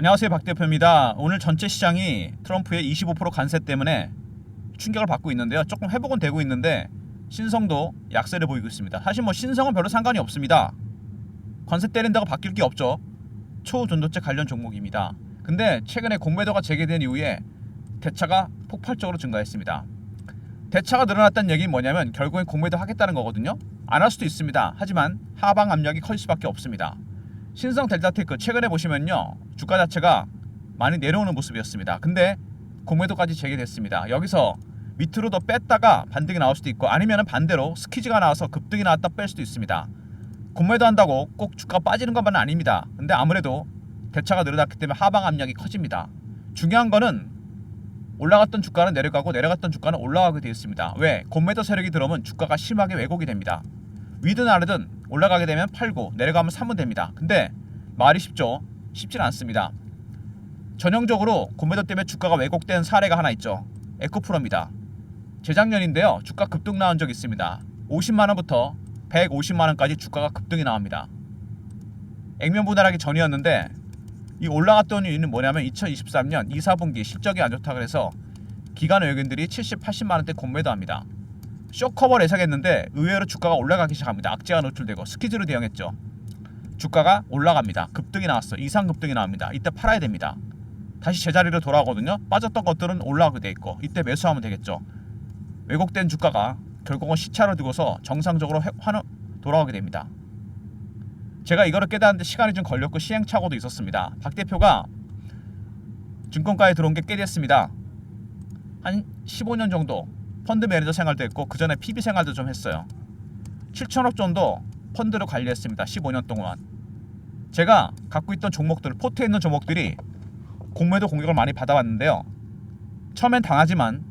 안녕하세요 박 대표입니다. 오늘 전체 시장이 트럼프의 25% 관세 때문에 충격을 받고 있는데요. 조금 회복은 되고 있는데 신성도 약세를 보이고 있습니다. 사실 뭐 신성은 별로 상관이 없습니다. 관세 때린다고 바뀔 게 없죠. 초전도체 관련 종목입니다. 근데 최근에 공매도가 재개된 이후에 대차가 폭발적으로 증가했습니다. 대차가 늘어났다는 얘기는 뭐냐면 결국엔 공매도 하겠다는 거거든요. 안 할 수도 있습니다. 하지만 하방 압력이 커질 수밖에 없습니다. 신성 델타테크 최근에 보시면요 주가 자체가 많이 내려오는 모습이었습니다. 근데 공매도까지 재개됐습니다. 여기서 밑으로 더 뺐다가 반등이 나올 수도 있고 아니면 반대로 스키즈가 나와서 급등이 나왔다 뺄 수도 있습니다. 공매도 한다고 꼭 주가 빠지는 것만은 아닙니다. 근데 아무래도 대차가 늘어났기 때문에 하방 압력이 커집니다. 중요한 거는 올라갔던 주가는 내려가고 내려갔던 주가는 올라가게 되어 있습니다. 왜? 공매도 세력이 들어오면 주가가 심하게 왜곡이 됩니다. 위든 아래든 올라가게 되면 팔고 내려가면 사면 됩니다. 근데 말이 쉽죠? 쉽진 않습니다. 전형적으로 공매도 때문에 주가가 왜곡된 사례가 하나 있죠. 에코프로입니다. 재작년인데요. 주가 급등 나온 적이 있습니다. 50만 원부터 150만 원까지 주가가 급등이 나옵니다. 액면 분할하기 전이었는데 이 올라갔던 이유는 뭐냐면 2023년 2, 4분기 실적이 안 좋다 그래서 기관 외국인들이 70, 80만 원대 공매도 합니다. 쇼커버를 예상했는데 의외로 주가가 올라가기 시작합니다. 악재가 노출되고 스키즈로 대응했죠. 주가가 올라갑니다. 급등이 나왔어. 이상 급등이 나옵니다. 이때 팔아야 됩니다. 다시 제자리로 돌아오거든요. 빠졌던 것들은 올라가게 돼 있고 이때 매수하면 되겠죠. 왜곡된 주가가 결국은 시차를 두고서 정상적으로 회- 환 돌아오게 됩니다. 제가 이거를 깨닫는데 시간이 좀 걸렸고 시행착오도 있었습니다. 박 대표가 증권가에 들어온 게 꽤 됐습니다. 한 15년 정도 펀드 매니저 생활도 했고 그 전에 PB 생활도 좀 했어요. 7천억 정도 펀드를 관리했습니다. 15년 동안. 제가 갖고 있던 종목들, 포트에 있는 종목들이 공매도 공격을 많이 받아왔는데요. 처음엔 당하지만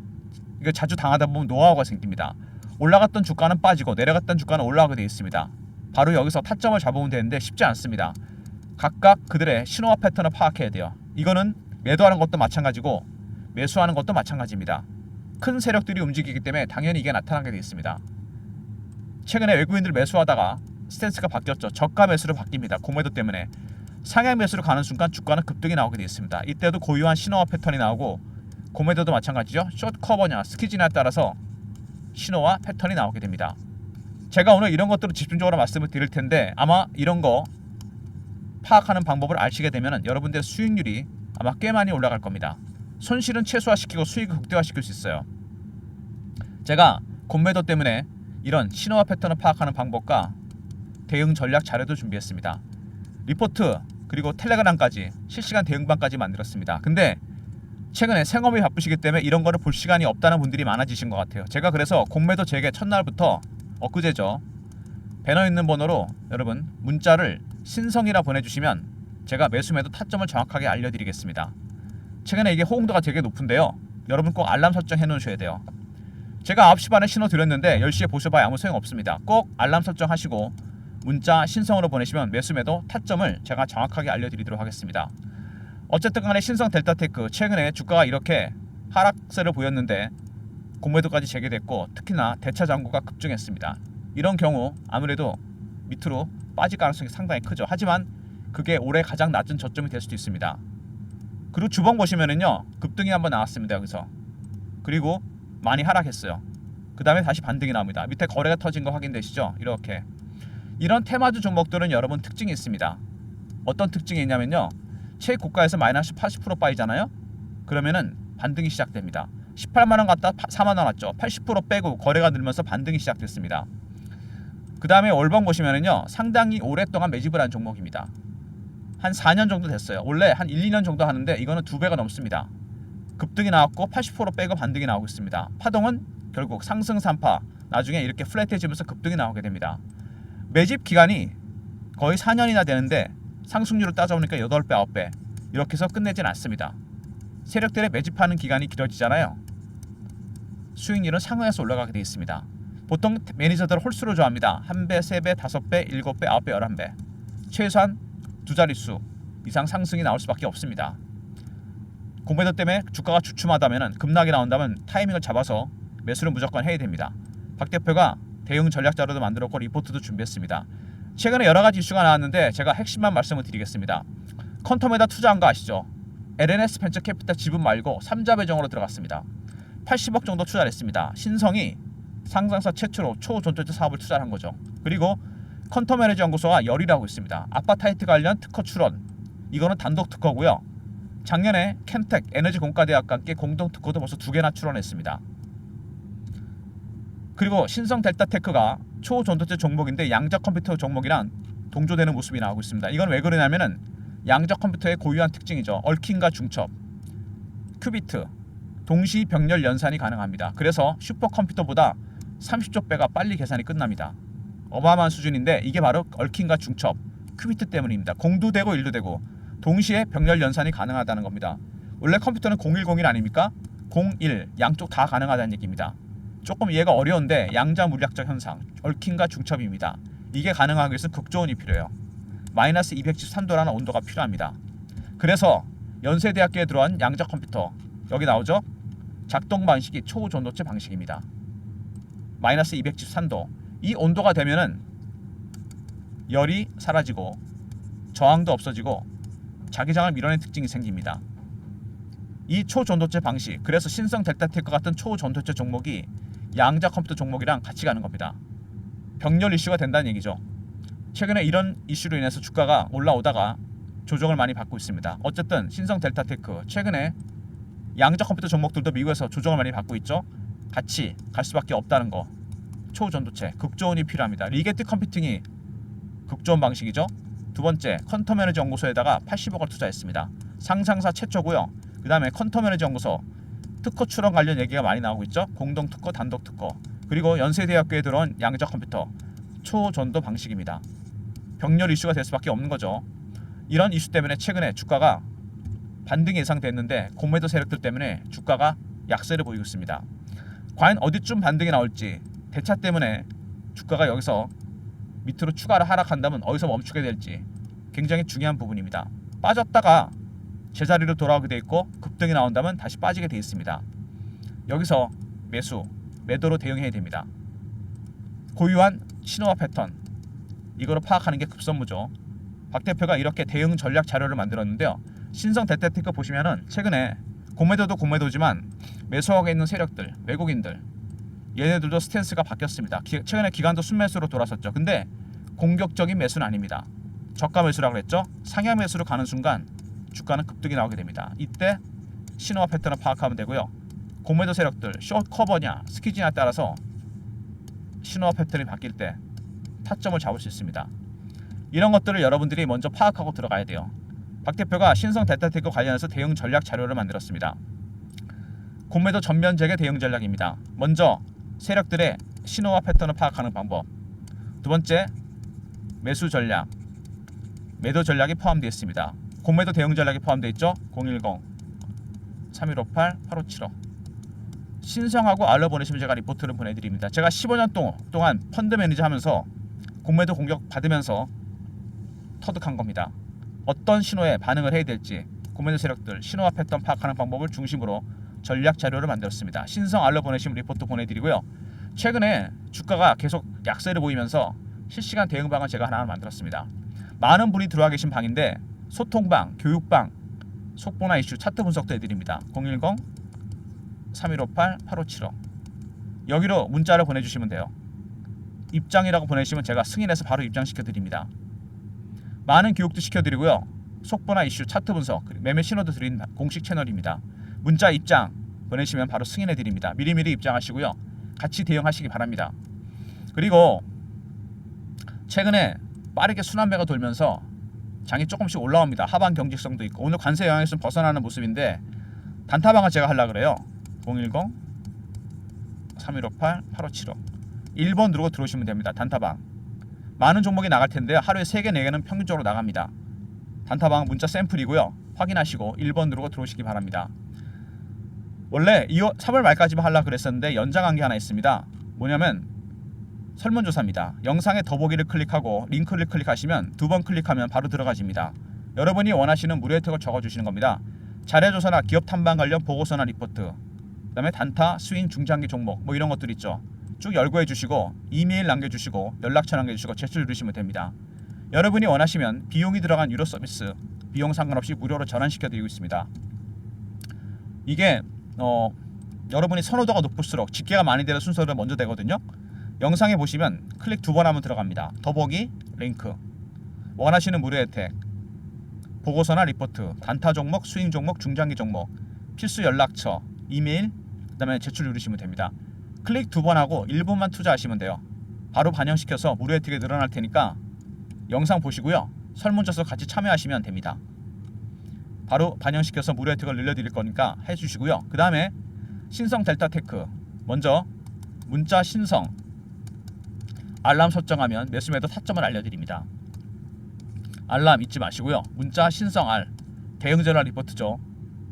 이거 자주 당하다 보면 노하우가 생깁니다. 올라갔던 주가는 빠지고 내려갔던 주가는 올라가게 되어 있습니다. 바로 여기서 타점을 잡으면 되는데 쉽지 않습니다. 각각 그들의 신호와 패턴을 파악해야 돼요. 이거는 매도하는 것도 마찬가지고 매수하는 것도 마찬가지입니다. 큰 세력들이 움직이기 때문에 당연히 이게 나타나게 되어 있습니다. 최근에 외국인들 매수하다가 스탠스가 바뀌었죠. 저가 매수로 바뀝니다. 공매도 때문에 상향 매수로 가는 순간 주가는 급등이 나오게 되어 있습니다. 이때도 고유한 신호와 패턴이 나오고 공매도도 마찬가지죠. 숏 커버냐 스키지냐에 따라서 신호와 패턴이 나오게 됩니다. 제가 오늘 이런 것들을 집중적으로 말씀을 드릴 텐데 아마 이런 거 파악하는 방법을 아시게 되면 여러분들의 수익률이 아마 꽤 많이 올라갈 겁니다. 손실은 최소화시키고 수익을 극대화시킬 수 있어요. 제가 공매도 때문에 이런 신호와 패턴을 파악하는 방법과 대응 전략 자료도 준비했습니다. 리포트 그리고 텔레그램까지 실시간 대응방까지 만들었습니다. 근데 최근에 생업이 바쁘시기 때문에 이런 거를 볼 시간이 없다는 분들이 많아지신 것 같아요. 제가 그래서 공매도 재개 첫날부터 엊그제죠. 배너 있는 번호로 여러분 문자를 신성이라 보내주시면 제가 매수 매도 타점을 정확하게 알려드리겠습니다. 최근에 이게 호응도가 되게 높은데요. 여러분 꼭 알람 설정 해 놓으셔야 돼요. 제가 9시 반에 신호 드렸는데 10시에 보셔봐야 아무 소용 없습니다. 꼭 알람 설정하시고 문자 신성으로 보내시면 매수 매도 타점을 제가 정확하게 알려드리도록 하겠습니다. 어쨌든 간에 신성 델타테크 최근에 주가가 이렇게 하락세를 보였는데 공매도까지 재개됐고 특히나 대차 잔고가 급증했습니다. 이런 경우 아무래도 밑으로 빠질 가능성이 상당히 크죠. 하지만 그게 올해 가장 낮은 저점이 될 수도 있습니다. 그리고 주봉 보시면은요 급등이 한번 나왔습니다 여기서 그리고 많이 하락했어요. 그 다음에 다시 반등이 나옵니다. 밑에 거래가 터진 거 확인되시죠? 이렇게 이런 테마주 종목들은 여러분 특징이 있습니다. 어떤 특징이 있냐면요 최고가에서 마이너스 80% 빠지잖아요. 그러면은 반등이 시작됩니다. 18만 원 갔다 4만 원 왔죠. 80% 빼고 거래가 늘면서 반등이 시작됐습니다. 그 다음에 월봉 보시면은요 상당히 오랫동안 매집을 한 종목입니다. 한 4년 정도 됐어요. 원래 한 1, 2년 정도 하는데 이거는 두 배가 넘습니다. 급등이 나왔고 80% 빼고 반등이 나오고 있습니다. 파동은 결국 상승 3파 나중에 이렇게 플랫해지면서 급등이 나오게 됩니다. 매집 기간이 거의 4년이나 되는데 상승률을 따져보니까 8배, 9배 이렇게 해서 끝내진 않습니다. 세력들의 매집하는 기간이 길어지잖아요. 수익률은 상응해서 올라가게 되어 있습니다. 보통 매니저들 홀수로 좋아합니다. 한 배, 세 배, 다섯 배, 일곱 배, 아홉 배, 열한 배. 최소한 두 자릿수 이상 상승이 나올 수밖에 없습니다. 공매도 때문에 주가가 주춤하다면 급락이 나온다면 타이밍을 잡아서 매수를 무조건 해야 됩니다. 박 대표가 대응 전략 자료도 만들었고 리포트도 준비했습니다. 최근에 여러 가지 이슈가 나왔는데 제가 핵심만 말씀을 드리겠습니다. 컨텀에다 투자한 거 아시죠? LNS 벤처 캐피탈 지분 말고 3자 배정으로 들어갔습니다. 80억 정도 투자를 했습니다. 신성이 상장사 최초로 초전도체 사업을 투자한 거죠. 그리고 컨텀 에너지 연구소가 열이라고 있습니다. 아파타이트 관련 특허 출원. 이거는 단독 특허고요. 작년에 켄텍 에너지 공과대학과 함께 공동 특허도 벌써 두 개나 출원했습니다. 그리고 신성 델타테크가 초전도체 종목인데 양자 컴퓨터 종목이랑 동조되는 모습이 나오고 있습니다. 이건 왜 그러냐면은 양자 컴퓨터의 고유한 특징이죠. 얽힘과 중첩, 큐비트, 동시 병렬 연산이 가능합니다. 그래서 슈퍼컴퓨터보다 30조 배가 빨리 계산이 끝납니다. 어마어마한 수준인데 이게 바로 얽힘과 중첩, 큐비트 때문입니다. 공도 되고 일도 되고 동시에 병렬 연산이 가능하다는 겁니다. 원래 컴퓨터는 010일 아닙니까? 01 양쪽 다 가능하다는 얘기입니다. 조금 이해가 어려운데 양자 물리학적 현상, 얽힘과 중첩입니다. 이게 가능하기 위해서 극조온이 필요해요. 마이너스 213도라는 온도가 필요합니다. 그래서 연세대학교에 들어온 양자 컴퓨터 여기 나오죠? 작동 방식이 초전도체 방식입니다. 마이너스 213도 이 온도가 되면은 열이 사라지고 저항도 없어지고 자기장을 밀어내는 특징이 생깁니다. 이 초전도체 방식 그래서 신성 델타테크 같은 초전도체 종목이 양자 컴퓨터 종목이랑 같이 가는 겁니다. 병렬 이슈가 된다는 얘기죠. 최근에 이런 이슈로 인해서 주가가 올라오다가 조정을 많이 받고 있습니다. 어쨌든 신성 델타테크 최근에 양자 컴퓨터 종목들도 미국에서 조정을 많이 받고 있죠. 같이 갈 수밖에 없다는 거. 초전도체 극조온이 필요합니다. 리게트 컴퓨팅이 극조온 방식이죠. 두 번째 컨텀 에너지 연구소에다가 80억을 투자했습니다. 상상사 최초고요. 그 다음에 컨텀 에너지 연구소 특허 출원 관련 얘기가 많이 나오고 있죠. 공동 특허, 단독 특허. 그리고 연세대학교에 들어온 양자 컴퓨터 초전도 방식입니다. 병렬 이슈가 될 수밖에 없는 거죠. 이런 이슈 때문에 최근에 주가가 반등이 예상됐는데 공매도 세력들 때문에 주가가 약세를 보이고 있습니다. 과연 어디쯤 반등이 나올지 대차 때문에 주가가 여기서 밑으로 추가로 하락한다면 어디서 멈추게 될지 굉장히 중요한 부분입니다. 빠졌다가 제자리로 돌아오게 돼 있고 급등이 나온다면 다시 빠지게 돼 있습니다. 여기서 매수, 매도로 대응해야 됩니다. 고유한 신호와 패턴 이거를 파악하는 게 급선무죠. 박 대표가 이렇게 대응 전략 자료를 만들었는데요. 신성 대테테크 보시면은 최근에 공매도도 공매도지만 매수하고 있는 세력들, 외국인들 얘네들도 스탠스가 바뀌었습니다. 기, 최근에 기간도 순매수로 돌아섰죠. 근데 공격적인 매수는 아닙니다. 저가 매수라고 그랬죠. 상향 매수로 가는 순간 주가는 급등이 나오게 됩니다. 이때 신호와 패턴을 파악하면 되고요. 공매도 세력들 숏 커버냐 스키지냐에 따라서 신호와 패턴이 바뀔 때 타점을 잡을 수 있습니다. 이런 것들을 여러분들이 먼저 파악하고 들어가야 돼요. 박 대표가 신성 데타테크 관련해서 대응 전략 자료를 만들었습니다. 공매도 전면 재개 대응 전략입니다. 먼저 세력들의 신호와 패턴을 파악하는 방법. 두 번째 매수 전략, 매도 전략이 포함되어 있습니다. 공매도 대응 전략이 포함되어 있죠. 010 3158 8575 신성하고 알러 보내시면 제가 리포트를 보내드립니다. 제가 15년 동, 동안 펀드 매니저 하면서 공매도 공격 받으면서 터득한 겁니다. 어떤 신호에 반응을 해야 될지 공매도 세력들 신호와 패턴 파악하는 방법을 중심으로 전략 자료를 만들었습니다. 신성 알러 보내시면 리포트 보내드리고요. 최근에 주가가 계속 약세를 보이면서 실시간 대응 방을 제가 하나 만들었습니다. 많은 분이 들어와 계신 방인데 소통방, 교육방, 속보나 이슈 차트 분석도 해드립니다. 010 3158 8575 여기로 문자를 보내주시면 돼요. 입장이라고 보내시면 제가 승인해서 바로 입장시켜 드립니다. 많은 교육도 시켜 드리고요. 속보나 이슈, 차트 분석, 매매 신호도 드린 공식 채널입니다. 문자 입장 보내시면 바로 승인해 드립니다. 미리미리 입장하시고요. 같이 대응하시기 바랍니다. 그리고 최근에 빠르게 순환매가 돌면서 장이 조금씩 올라옵니다. 하반 경직성도 있고 오늘 관세 영향에서 좀 벗어나는 모습인데 단타방을 제가 하려 그래요. 010 3158 8575 1번 누르고 들어오시면 됩니다. 단타방. 많은 종목이 나갈 텐데요. 하루에 3개, 4개는 평균적으로 나갑니다. 단타방 문자 샘플이고요. 확인하시고 1번 누르고 들어오시기 바랍니다. 원래 2월 3월 말까지만 하려고 그랬었는데 연장한 게 하나 있습니다. 뭐냐면 설문조사입니다. 영상에 더보기를 클릭하고 링크를 클릭하시면 두 번 클릭하면 바로 들어가집니다. 여러분이 원하시는 무료 혜택을 적어주시는 겁니다. 자료조사나 기업 탐방 관련 보고서나 리포트, 그다음에 단타, 스윙, 중장기 종목 뭐 이런 것들 있죠. 쭉 열거해 주시고 이메일 남겨주시고 연락처 남겨주시고 제출 누르시면 됩니다. 여러분이 원하시면 비용이 들어간 유료 서비스 비용 상관없이 무료로 전환시켜 드리고 있습니다. 이게 어, 여러분이 선호도가 높을수록 집계가 많이 되는 순서를 먼저 되거든요. 영상에 보시면 클릭 두 번 하면 들어갑니다. 더보기, 링크, 원하시는 무료 혜택, 보고서나 리포트, 단타 종목, 스윙 종목, 중장기 종목, 필수 연락처, 이메일, 그 다음에 제출 누르시면 됩니다. 클릭 두 번 하고 1분만 투자하시면 돼요. 바로 반영시켜서 무료 혜택이 늘어날 테니까 영상 보시고요. 설문조사 같이 참여하시면 됩니다. 바로 반영시켜서 무료 혜택을 늘려드릴 거니까 해주시고요. 그 다음에 신성 델타 테크 먼저 문자 신성 알람 설정하면 매수매도 타점을 알려드립니다. 알람 잊지 마시고요. 문자 신성 알 대응 전화 리포트죠.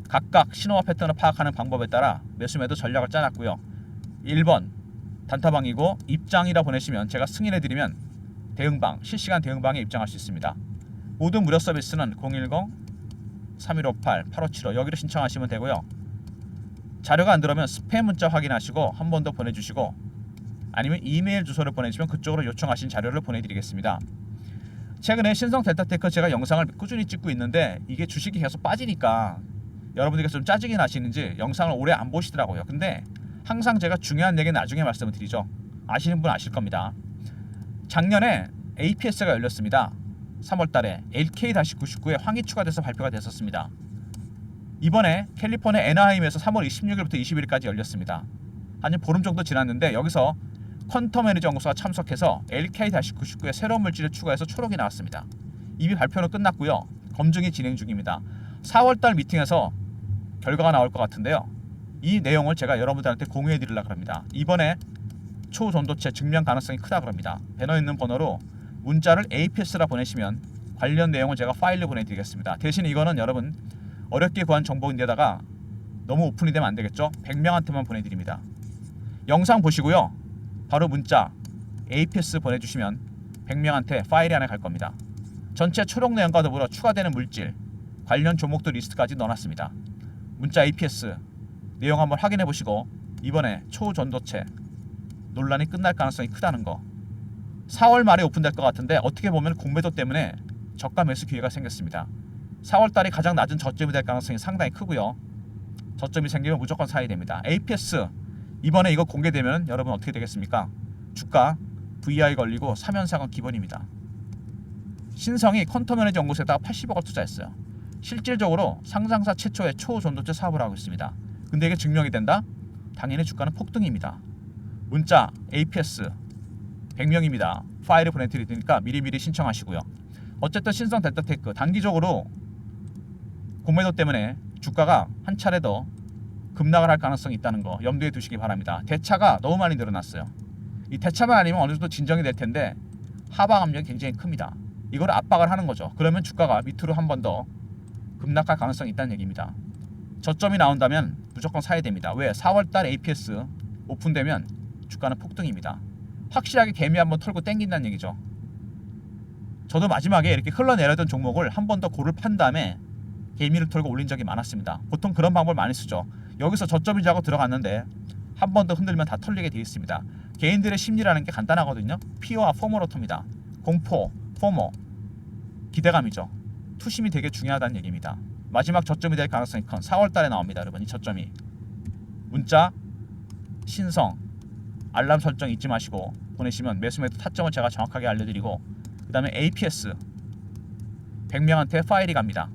각각 신호와 패턴을 파악하는 방법에 따라 매수매도 전략을 짜놨고요. 1번 단타방이고 입장이라 보내시면 제가 승인해드리면 대응방 실시간 대응방에 입장할 수 있습니다. 모든 무료 서비스는 010 3158 8575 여기로 신청하시면 되고요. 자료가 안 들어오면 스팸 문자 확인하시고 한 번 더 보내주시고 아니면 이메일 주소를 보내주시면 그쪽으로 요청하신 자료를 보내드리겠습니다. 최근에 신성 델타테크 제가 영상을 꾸준히 찍고 있는데 이게 주식이 계속 빠지니까 여러분들께서 좀 짜증이 나시는지 영상을 오래 안 보시더라고요. 근데 항상 제가 중요한 얘기 나중에 말씀을 드리죠. 아시는 분 아실 겁니다. 작년에 APS가 열렸습니다. 3월달에 LK-99에 황이 추가돼서 발표가 됐었습니다. 이번에 캘리포니아 애나하임에서 3월 26일부터 20일까지 열렸습니다. 한 보름 정도 지났는데 여기서 퀀텀 에너지 연구소가 참석해서 LK-99에 새로운 물질을 추가해서 초록이 나왔습니다. 이미 발표는 끝났고요. 검증이 진행 중입니다. 4월달 미팅에서 결과가 나올 것 같은데요. 이 내용을 제가 여러분들한테 공유해 드리려고 합니다. 이번에 초전도체 증명 가능성이 크다 그럽니다. 배너 있는 번호로 문자를 APS라 보내시면 관련 내용을 제가 파일로 보내드리겠습니다. 대신 이거는 여러분 어렵게 구한 정보인데다가 너무 오픈이 되면 안 되겠죠? 100명한테만 보내드립니다. 영상 보시고요. 바로 문자 APS 보내주시면 100명한테 파일이 하나 갈 겁니다. 전체 초록 내용과 더불어 추가되는 물질 관련 종목들 리스트까지 넣어놨습니다. 문자 APS 내용 한번 확인해 보시고 이번에 초전도체 논란이 끝날 가능성이 크다는 거 4월 말에 오픈될 것 같은데 어떻게 보면 공매도 때문에 저가 매수 기회가 생겼습니다. 4월 달이 가장 낮은 저점이 될 가능성이 상당히 크고요. 저점이 생기면 무조건 사야 됩니다. APS 이번에 이거 공개되면 여러분 어떻게 되겠습니까? 주가 VI 걸리고 3연상은 기본입니다. 신성이 퀀텀에너지 연구소에다가 80억을 투자했어요. 실질적으로 상장사 최초의 초전도체 사업을 하고 있습니다. 근데 이게 증명이 된다? 당연히 주가는 폭등입니다. 문자 APS 100명입니다. 파일을 보내드릴 테니까 미리미리 신청하시고요. 어쨌든 신성 델타테크 단기적으로 공매도 때문에 주가가 한 차례 더 급락을 할 가능성이 있다는 거 염두에 두시기 바랍니다. 대차가 너무 많이 늘어났어요. 이 대차만 아니면 어느 정도 진정이 될 텐데 하방 압력이 굉장히 큽니다. 이걸 압박을 하는 거죠. 그러면 주가가 밑으로 한 번 더 급락할 가능성이 있다는 얘기입니다. 저점이 나온다면 무조건 사야 됩니다. 왜? 4월달 APS 오픈되면 주가는 폭등입니다. 확실하게 개미 한번 털고 땡긴다는 얘기죠. 저도 마지막에 이렇게 흘러내려던 종목을 한 번 더 고를 판 다음에 개미를 털고 올린 적이 많았습니다. 보통 그런 방법을 많이 쓰죠. 여기서 저점이지 하고 들어갔는데 한 번 더 흔들면 다 털리게 되어 있습니다. 개인들의 심리라는 게 간단하거든요. 피어와 포모로토입니다. 공포, 포모, 기대감이죠. 투심이 되게 중요하다는 얘기입니다. 마지막 저점이 될 가능성이 큰 4월 달에 나옵니다. 여러분 이 저점이 문자 신성 알람 설정 잊지 마시고 보내시면 매수 매도 타점을 제가 정확하게 알려드리고 그 다음에 APS 100명한테 파일이 갑니다.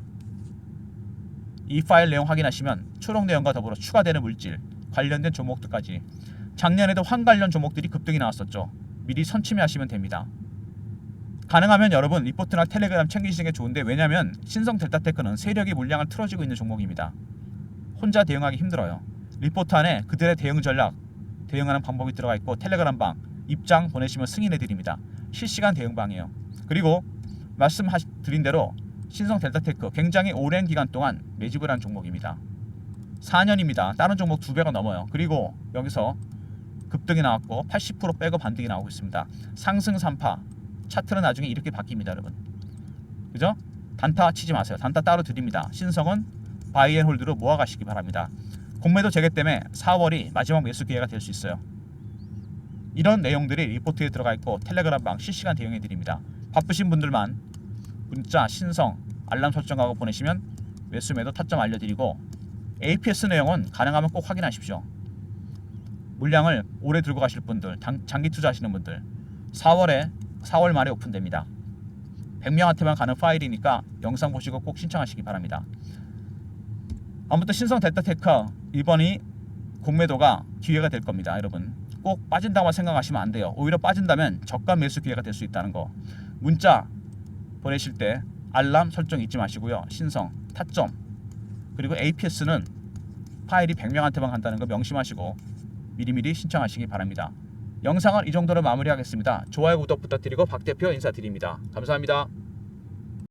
이 파일 내용 확인하시면 초록 내용과 더불어 추가되는 물질 관련된 종목들까지 작년에도 환 관련 종목들이 급등이 나왔었죠. 미리 선침해하시면 됩니다. 가능하면 여러분 리포트나 텔레그램 챙기시는 게 좋은데 왜냐하면 신성 델타테크는 세력이 물량을 틀어지고 있는 종목입니다. 혼자 대응하기 힘들어요. 리포트 안에 그들의 대응 전략, 대응하는 방법이 들어가 있고 텔레그램 방 입장 보내시면 승인해 드립니다. 실시간 대응 방이에요. 그리고 말씀드린 대로 신성 델타테크 굉장히 오랜 기간 동안 매집을 한 종목입니다. 4년입니다. 다른 종목 두 배가 넘어요. 그리고 여기서 급등이 나왔고 80% 빼고 반등이 나오고 있습니다. 상승 3파 차트는 나중에 이렇게 바뀝니다, 여러분. 그죠? 단타 치지 마세요. 단타 따로 드립니다. 신성은 바이앤홀드로 모아가시기 바랍니다. 공매도 재개 때문에 4월이 마지막 매수 기회가 될 수 있어요. 이런 내용들이 리포트에 들어가 있고 텔레그램방 실시간 대응해 드립니다. 바쁘신 분들만 문자, 신성, 알람 설정하고 보내시면 매수 매도 타점 알려드리고 APS 내용은 가능하면 꼭 확인하십시오. 물량을 오래 들고 가실 분들, 당- 장기 투자하시는 분들 4월에 4월 말에 오픈됩니다. 100명한테만 가는 파일이니까 영상 보시고 꼭 신청하시기 바랍니다. 아무튼 신성 델타테크 이번이 공매도가 기회가 될 겁니다, 여러분. 꼭 빠진다고만 생각하시면 안 돼요. 오히려 빠진다면 저가 매수 기회가 될 수 있다는 거. 문자 보내실 때 알람 설정 잊지 마시고요. 신성, 타점 그리고 APS는 파일이 100명한테만 간다는 거 명심하시고 미리미리 신청하시기 바랍니다. 영상은 이 정도로 마무리하겠습니다. 좋아요, 구독 부탁드리고 박 대표 인사드립니다. 감사합니다.